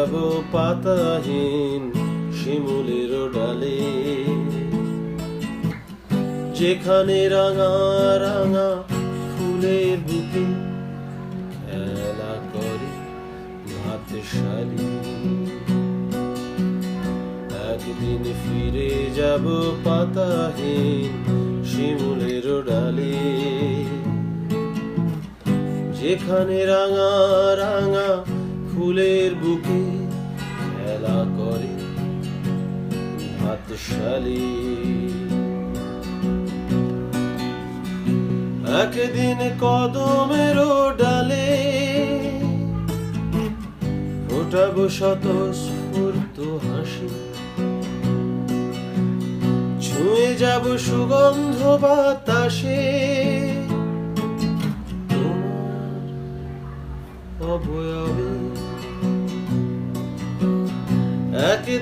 যাব পাতাহীন শিমুলের ডালে। যেখানে রাঙা রাঙা ফুলের বুকে খেলা করে একদিন ফিরে যাব পাতাহীন শিমুলের ডালে। যেখানে রাঙা রাঙা ফুলের বুকে খেলা করে ভাতশালী একদিন কদমের ডালে ফোটাবো শত স্ফূর্ত হাসি। ছুঁয়ে যাব সুগন্ধ বাতাসে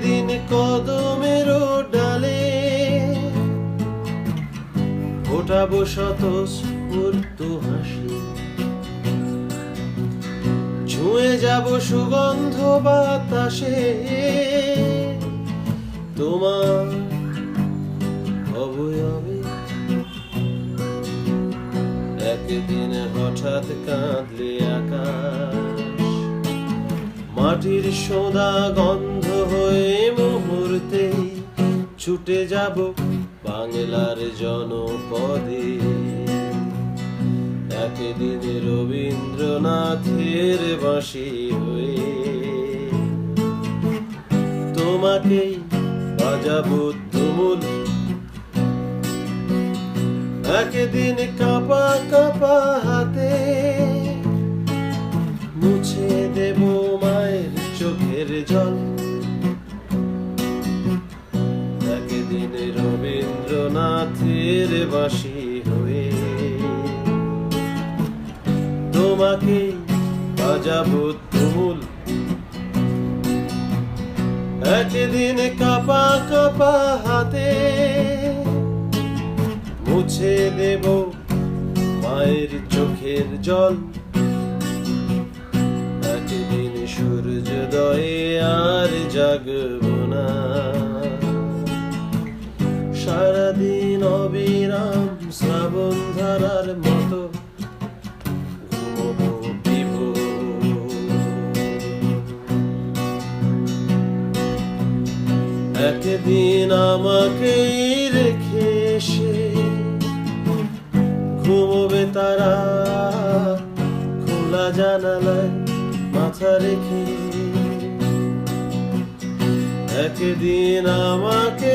একদিন কদমের ডালে ফোটাবো শত স্ফূর্ত হাসি। ছুঁয়ে যাব সুগন্ধ বাতাসে তোমার অবয়বে। একদিন হঠাৎ কাঁদলে আকাশ মাটির সোদা গন্ধ হয়ে মুহূর্তে ছুটে যাব বাংলার জনপদে। একদিন রবীন্দ্রনাথের বাঁশি হয়ে তোমাকেই বাজাবো তুমুল। একদিন কাপা কাপা হাতে বাঁশি হয়ে। তোমাকে একদিন কাপা কাপা হাতে মুছে দেব মায়ের চোখের জল। একদিন সূর্যোদয়ে আর জাগব না। অবিরাম শ্রাবণ ধারার মতো একদিন আমাকে রেখে সে ঘুমবে তারা। খোলা জানালায় মাথা রেখে একদিন আমাকে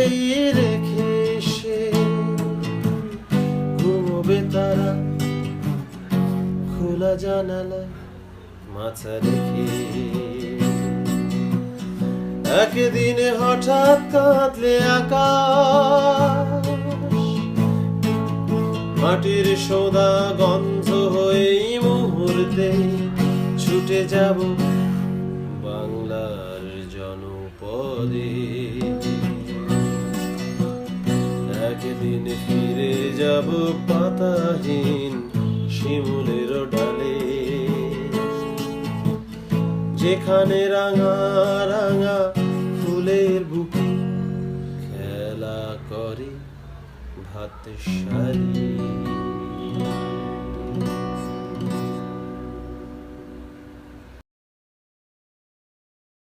জানালায় মাথা রেখে একদিনে হঠাৎ কাঁদলে আকাশ। মাটির সোদা গন্ধ হয়ে মুহূর্তে ছুটে যাব বাংলার জনপদে। একদিন ফিরে যাব পাতাহীন শিমুলের ডালে। যেখানে রাঙা রাঙা ফুলের বুকে খেলা করে ভাত সারি